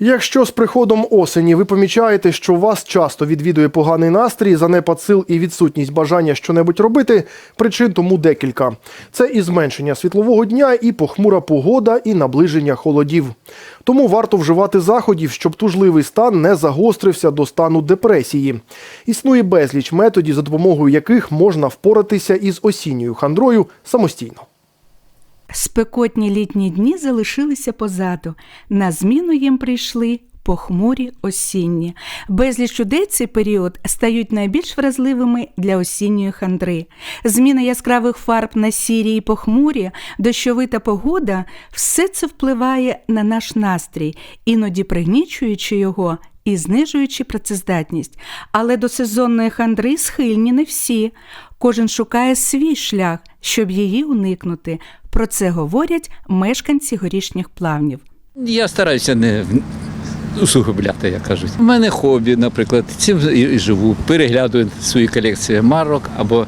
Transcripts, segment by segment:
Якщо з приходом осені ви помічаєте, що вас часто відвідує поганий настрій, занепад сил і відсутність бажання щонебудь робити, причин тому декілька. Це і зменшення світлового дня, і похмура погода, і наближення холодів. Тому варто вживати заходів, щоб тужливий стан не загострився до стану депресії. Існує безліч методів, за допомогою яких можна впоратися із осінньою хандрою самостійно. Спекотні літні дні залишилися позаду. На зміну їм прийшли похмурі осінні. Безліч людей цей період стають найбільш вразливими для осінньої хандри. Зміна яскравих фарб на сірі і похмурі, дощовита погода все це впливає на наш настрій, іноді пригнічуючи його і знижуючи працездатність. Але до сезонної хандри схильні не всі. Кожен шукає свій шлях, щоб її уникнути. Про це говорять мешканці горішніх плавнів. Я стараюся не усугубляти, як кажуть. У мене хобі, наприклад, цим і живу. Переглядую свої колекції марок, або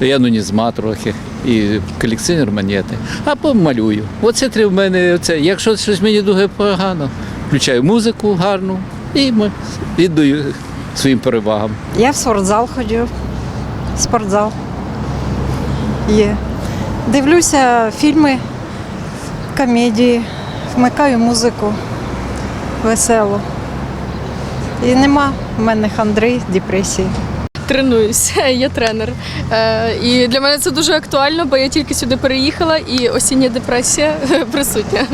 я нунізма трохи, і колекціонер монети, або малюю. Оце три в мене. Це. Якщо щось мені дуже погано, включаю музику гарну і віддаю своїм перевагам. Я в спортзал ходжу. Спортзал. Є. Дивлюся фільми, комедії, вмикаю музику веселу. І нема в мене хандри, депресії. Тренуюся, я тренер. Е, і для мене це дуже актуально, бо я тільки сюди переїхала і осіння депресія присутня.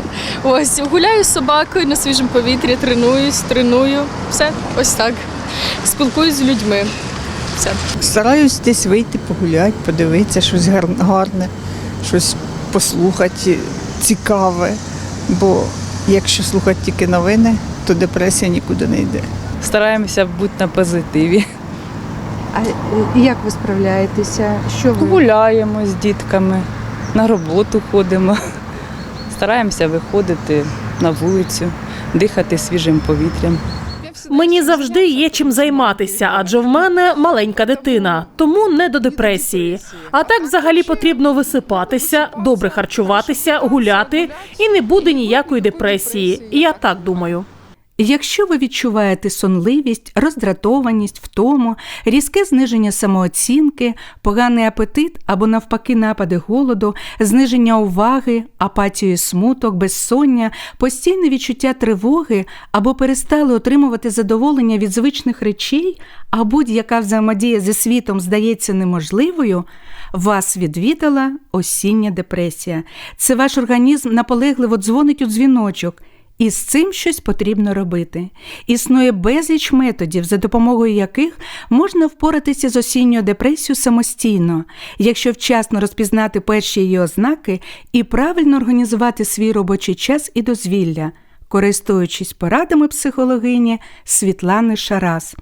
Ось гуляю з собакою на свіжому повітрі, тренуюсь, треную. Все, ось так. Спілкуюсь з людьми. Все. Стараюсь десь вийти погуляти, подивитися щось гарне, щось послухати цікаве. Бо якщо слухати тільки новини, то депресія нікуди не йде. стараємося бути на позитиві. А е, як ви справляєтеся? Що ви Гуляємо з дітками, на роботу ходимо. Стараємося виходити на вулицю, дихати свіжим повітрям. Мені завжди є чим займатися, адже в мене маленька дитина, тому не до депресії. А так взагалі потрібно висипатися, добре харчуватися, гуляти, і не буде ніякої депресії. Я так думаю. Якщо ви відчуваєте сонливість, роздратованість, втому, різке зниження самооцінки, поганий апетит або навпаки напади голоду, зниження уваги, апатію, смуток, безсоння, постійне відчуття тривоги або перестали отримувати задоволення від звичних речей, а будь-яка взаємодія зі світом здається неможливою, вас відвідала осіння депресія. Це ваш організм наполегливо дзвонить у дзвіночок. І з цим щось потрібно робити. Існує безліч методів, за допомогою яких можна впоратися з осінньою депресією самостійно, якщо вчасно розпізнати перші її ознаки і правильно організувати свій робочий час і дозвілля, користуючись порадами психологині Світлани Шарас.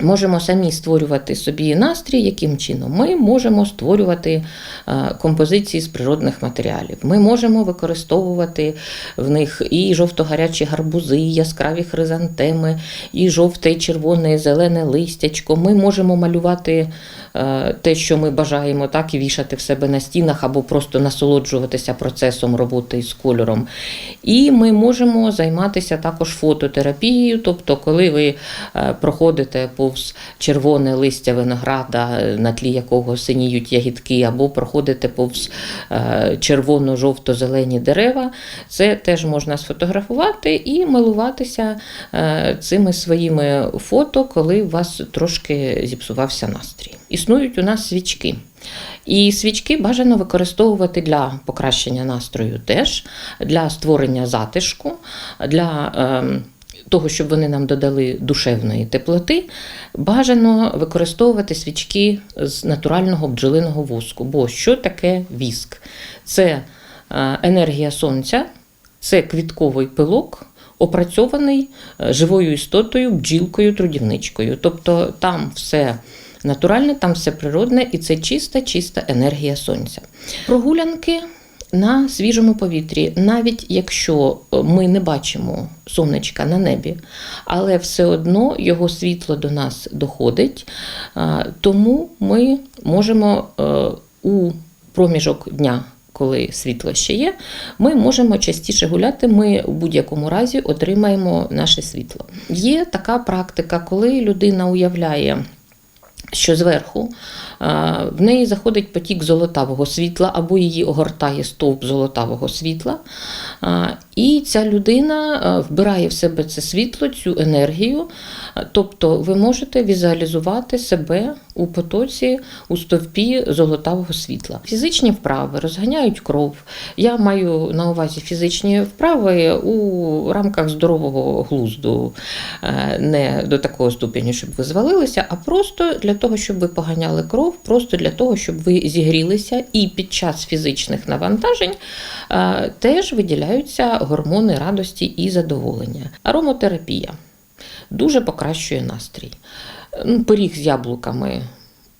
Можемо самі створювати собі настрій, яким чином ми можемо створювати е, композиції з природних матеріалів. Ми можемо використовувати в них і жовто-гарячі гарбузи, і яскраві хризантеми, і жовте, і зелене листячко. Ми можемо малювати е, те, що ми бажаємо, так і вішати в себе на стінах, або просто насолоджуватися процесом роботи з кольором. І ми можемо займатися також фототерапією, тобто, коли ви е, проходите повз червоне листя винограда, е, на тлі якого синіють ягідки, або проходите повз е, червоно-жовто-зелені дерева, це теж можна сфотографувати і милуватися е, цими своїми фото, коли у вас трошки зіпсувався настрій. Існують у нас свічки. І свічки бажано використовувати для покращення настрою теж, для створення затишку, для ем, того, щоб вони нам додали душевної теплоти, бажано використовувати свічки з натурального бджолиного воску. Бо що таке віск? Це е, енергія сонця, це квітковий пилок. Опрацьований е, живою істотою, бджілкою, трудівничкою. Тобто там все натуральне, там все природне і це чиста, чиста енергія сонця. Прогулянки на свіжому повітрі, навіть якщо е, ми не бачимо сонечка на небі, але все одно його світло до нас доходить, тому ми можемо е, у проміжок дня. коли світло ще є, ми можемо частіше гуляти. Ми у будь-якому разі отримаємо наше світло. Є така практика, коли людина уявляє. Що зверху в неї заходить потік золотавого світла, або її огортає стовп золотавого світла. І ця людина вбирає в себе це світло, цю енергію. Тобто ви можете візуалізувати себе у потоці, у стовпі золотавого світла. Фізичні вправи розганяють кров. Я маю на увазі фізичні вправи у рамках здорового глузду, Е, не до такого ступеню, щоб ви звалилися, а просто для того, щоб ви поганяли кров, просто для того, щоб ви зігрілися, і під час фізичних навантажень е, теж виділяються гормони радості і задоволення. Аромотерапія дуже покращує настрій. Пиріг з яблуками.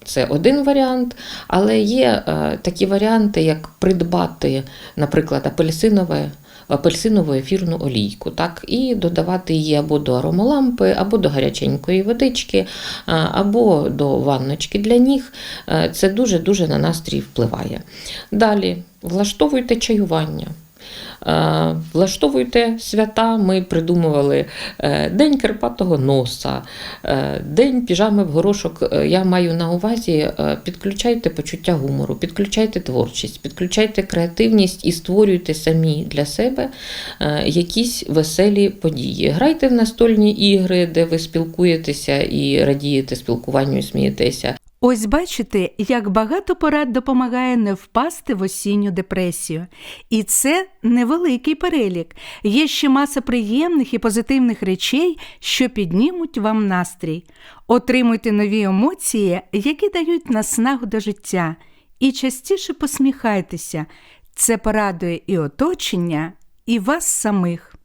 Це один варіант, але є е, такі варіанти, як придбати, наприклад, апельсинове, апельсинову ефірну олійку, так, і додавати її або до аромалампи, або до гаряченької водички, або до ванночки для ніг. Е, Це дуже-дуже на настрій впливає. Далі влаштовуйте чаювання. Е, Влаштовуйте свята. Ми придумували е, День Карпатого носа, е, День піжами в горошок. Я маю на увазі, підключайте почуття гумору, підключайте творчість, підключайте креативність і створюйте самі для себе якісь веселі події. Грайте в настольні ігри, де ви спілкуєтеся і радієте спілкуванню і смієтеся. Ось бачите, як багато порад допомагає не впасти в осінню депресію. І це невеликий перелік. Є ще маса приємних і позитивних речей, що піднімуть вам настрій. Отримуйте нові емоції, які дають наснагу до життя. І частіше посміхайтеся. Це порадує і оточення, і вас самих.